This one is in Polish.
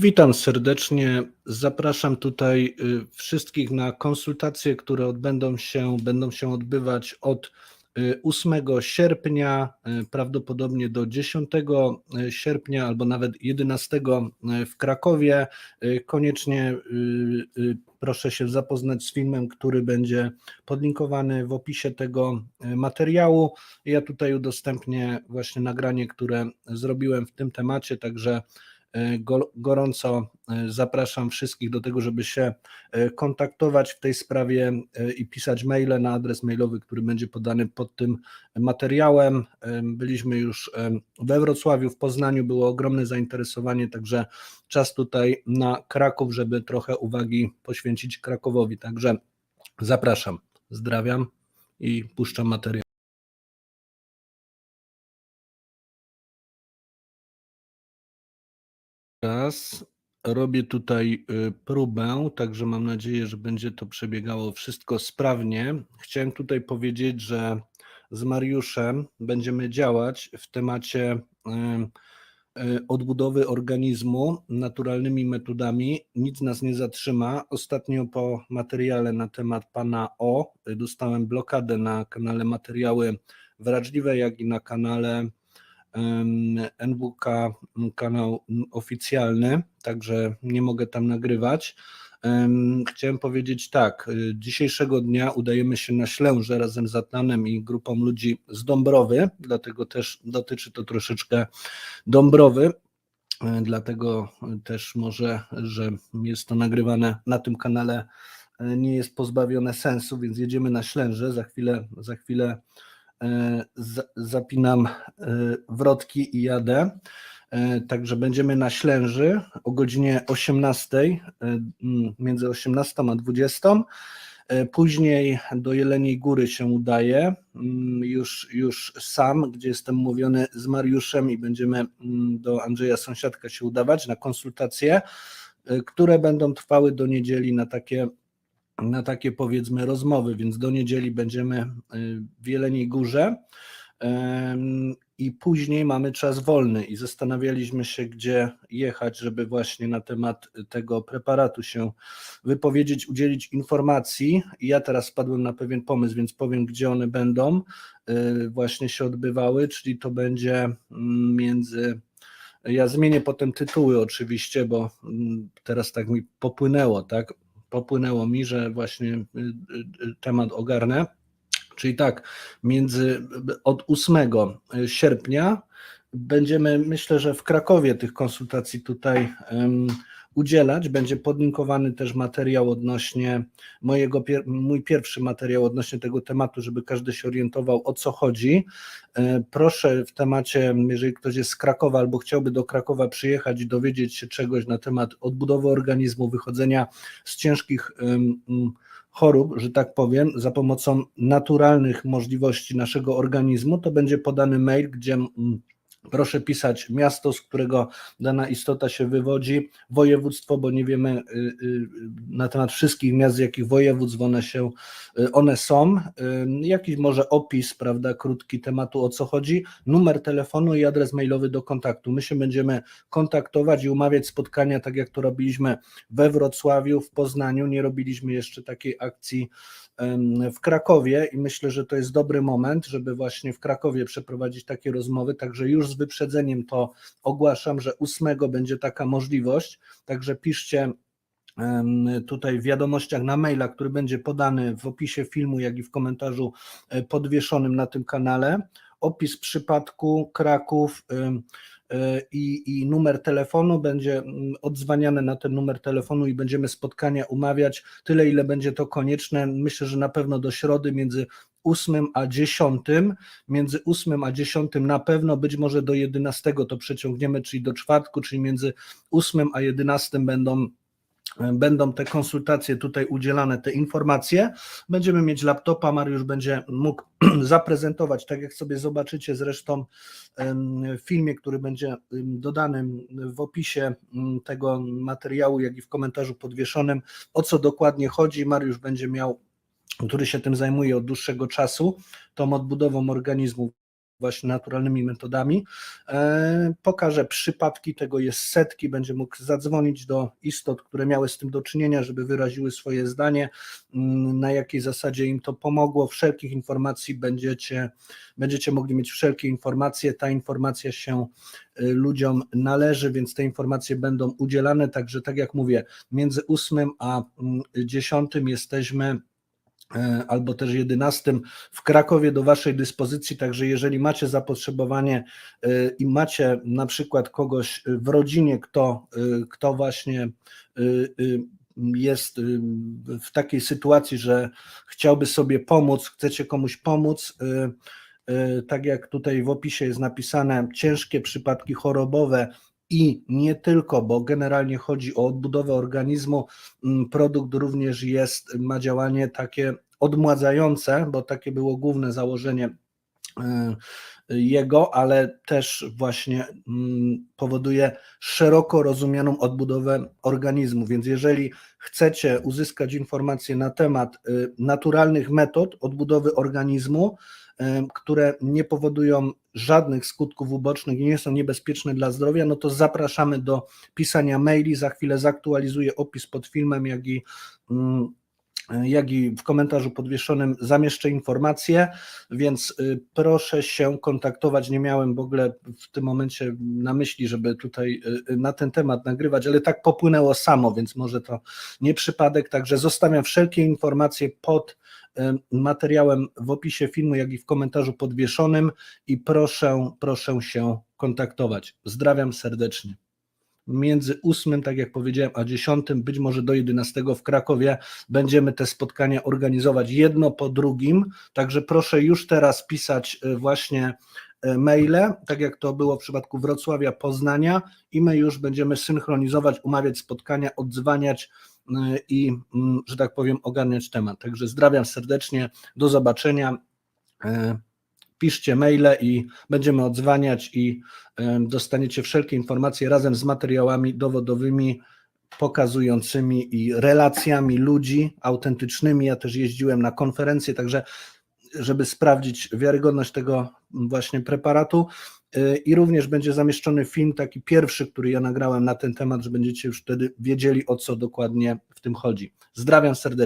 Witam serdecznie. Zapraszam tutaj y, wszystkich na konsultacje, które odbędą się, będą się odbywać od y, 8 sierpnia, y, prawdopodobnie do 10 sierpnia albo nawet 11 w Krakowie. Y, Koniecznie y, y, proszę się zapoznać z filmem, który będzie podlinkowany w opisie tego y, materiału. Ja tutaj udostępnię właśnie nagranie, które zrobiłem w tym temacie, także Gorąco e, zapraszam wszystkich do tego, żeby się e, kontaktować w tej sprawie e, i pisać maile na adres mailowy, który będzie podany pod tym materiałem. E, Byliśmy już e, we Wrocławiu, w Poznaniu, było ogromne zainteresowanie, także czas tutaj na Kraków, żeby trochę uwagi poświęcić Krakowowi. Także zapraszam, zdrawiam i puszczam materiał. Raz robię tutaj y, próbę, także mam nadzieję, że będzie to przebiegało wszystko sprawnie. Chciałem tutaj powiedzieć, że z Mariuszem będziemy działać w temacie y, y, odbudowy organizmu naturalnymi metodami. Nic nas nie zatrzyma. Ostatnio po materiale na temat pana O dostałem blokadę na kanale Materiały Wrażliwe, jak i na kanale NWK kanał oficjalny, także nie mogę tam nagrywać. Em, Chciałem powiedzieć tak, y, dzisiejszego dnia udajemy się na Ślęże razem z Atlanem i grupą ludzi z Dąbrowy, dlatego też dotyczy to troszeczkę Dąbrowy, e, dlatego też może, że jest to nagrywane na tym kanale e, nie jest pozbawione sensu, więc jedziemy na Ślęże, za chwilę, za chwilę zapinam e, wrotki i jadę. E, Także będziemy na Ślęży o godzinie 18, e, mm, między 18 a 20. E, Później do Jeleniej Góry się udaje, już, już sam, gdzie jestem mówiony z Mariuszem i będziemy do Andrzeja Sąsiadka się udawać na konsultacje, e, które będą trwały do niedzieli na takie na takie powiedzmy rozmowy, więc do niedzieli będziemy y, w Jeleniej Górze i później mamy czas wolny i zastanawialiśmy się, gdzie jechać, żeby właśnie na temat tego preparatu się wypowiedzieć, udzielić informacji. I ja teraz spadłem na pewien pomysł, więc powiem, gdzie one będą y, właśnie się odbywały, czyli to będzie mm, między ja zmienię potem tytuły oczywiście, bo mm, teraz tak mi popłynęło, tak? Popłynęło mi, że właśnie y, y, y, temat ogarnę. Czyli tak, między od 8 sierpnia będziemy, myślę, że w Krakowie tych konsultacji tutaj udzielać. Będzie podlinkowany też materiał odnośnie mojego, mój pierwszy materiał odnośnie tego tematu, żeby każdy się orientował o co chodzi. E, Proszę w temacie, jeżeli ktoś jest z Krakowa albo chciałby do Krakowa przyjechać i dowiedzieć się czegoś na temat odbudowy organizmu, wychodzenia z ciężkich chorób, że tak powiem, za pomocą naturalnych możliwości naszego organizmu, to będzie podany mail, gdzie proszę pisać miasto, z którego dana istota się wywodzi, województwo, bo nie wiemy y, y, na temat wszystkich miast, z jakich województw one się, y, one są, jakiś może opis, prawda, krótki tematu, o co chodzi, numer telefonu i adres mailowy do kontaktu. My się będziemy kontaktować i umawiać spotkania, tak jak to robiliśmy we Wrocławiu, w Poznaniu, nie robiliśmy jeszcze takiej akcji w Krakowie i myślę, że to jest dobry moment, żeby właśnie w Krakowie przeprowadzić takie rozmowy, także już z wyprzedzeniem to ogłaszam, że 8 będzie taka możliwość, także piszcie tutaj w wiadomościach na maila, który będzie podany w opisie filmu, jak i w komentarzu e, podwieszonym na tym kanale, opis przypadku Kraków e, i, i numer telefonu, będzie mm, odzwaniane na ten numer telefonu i będziemy spotkania umawiać. Tyle, ile będzie to konieczne. Myślę, że na pewno do środy między 8 a 10, między 8 a 10 na pewno, być może do 11 to przeciągniemy, czyli do czwartku, czyli między 8 a 11 będą Będą te konsultacje tutaj udzielane, te informacje. Będziemy mieć laptopa, Mariusz będzie mógł zaprezentować, tak jak sobie zobaczycie zresztą w filmie, który będzie dodany w opisie tego materiału, jak i w komentarzu podwieszonym, o co dokładnie chodzi. Mariusz będzie miał, który się tym zajmuje od dłuższego czasu, tą odbudową organizmu właśnie naturalnymi metodami. E, Pokażę przypadki, tego jest setki, będzie mógł zadzwonić do istot, które miały z tym do czynienia, żeby wyraziły swoje zdanie, mm, na jakiej zasadzie im to pomogło. Wszelkich informacji będziecie, będziecie mogli mieć wszelkie informacje. Ta informacja się y, ludziom należy, więc te informacje będą udzielane. Także, tak jak mówię, między 8 a mm, 10 jesteśmy e, albo też 11 w Krakowie do Waszej dyspozycji, także jeżeli macie zapotrzebowanie e, i macie na przykład kogoś w rodzinie, kto, e, kto właśnie e, e, jest e, w takiej sytuacji, że chciałby sobie pomóc, chcecie komuś pomóc, e, e, tak jak tutaj w opisie jest napisane, ciężkie przypadki chorobowe i nie tylko, bo generalnie chodzi o odbudowę organizmu, Mm, produkt również jest, ma działanie takie odmładzające, bo takie było główne założenie e, jego, ale też właśnie mm, powoduje szeroko rozumianą odbudowę organizmu. Więc jeżeli chcecie uzyskać informacje na temat y, naturalnych metod odbudowy organizmu, które nie powodują żadnych skutków ubocznych i nie są niebezpieczne dla zdrowia, no to zapraszamy do pisania maili. Za chwilę zaktualizuję opis pod filmem, jak i, mm, jak i w komentarzu podwieszonym zamieszczę informacje, więc y, proszę się kontaktować. Nie miałem w ogóle w tym momencie na myśli, żeby tutaj y, na ten temat nagrywać, ale tak popłynęło samo, więc może to nie przypadek. Także zostawiam wszelkie informacje pod y, materiałem w opisie filmu, jak i w komentarzu podwieszonym i proszę, proszę się kontaktować. Pozdrawiam serdecznie. Między 8, tak jak powiedziałem, a 10, być może do 11 w Krakowie będziemy te spotkania organizować jedno po drugim. Także proszę już teraz pisać y, właśnie y, maile, tak jak to było w przypadku Wrocławia, Poznania, i my już będziemy synchronizować, umawiać spotkania, odzwaniać i, mm, że tak powiem, ogarniać temat. Także zdrawiam serdecznie, do zobaczenia. E, Piszcie maile i będziemy odzwaniać i e, dostaniecie wszelkie informacje razem z materiałami dowodowymi pokazującymi i relacjami ludzi autentycznymi. Ja też jeździłem na konferencje, także żeby sprawdzić wiarygodność tego właśnie preparatu. Y, I również będzie zamieszczony film, taki pierwszy, który ja nagrałem na ten temat, że będziecie już wtedy wiedzieli, o co dokładnie w tym chodzi. Zdrawiam serdecznie.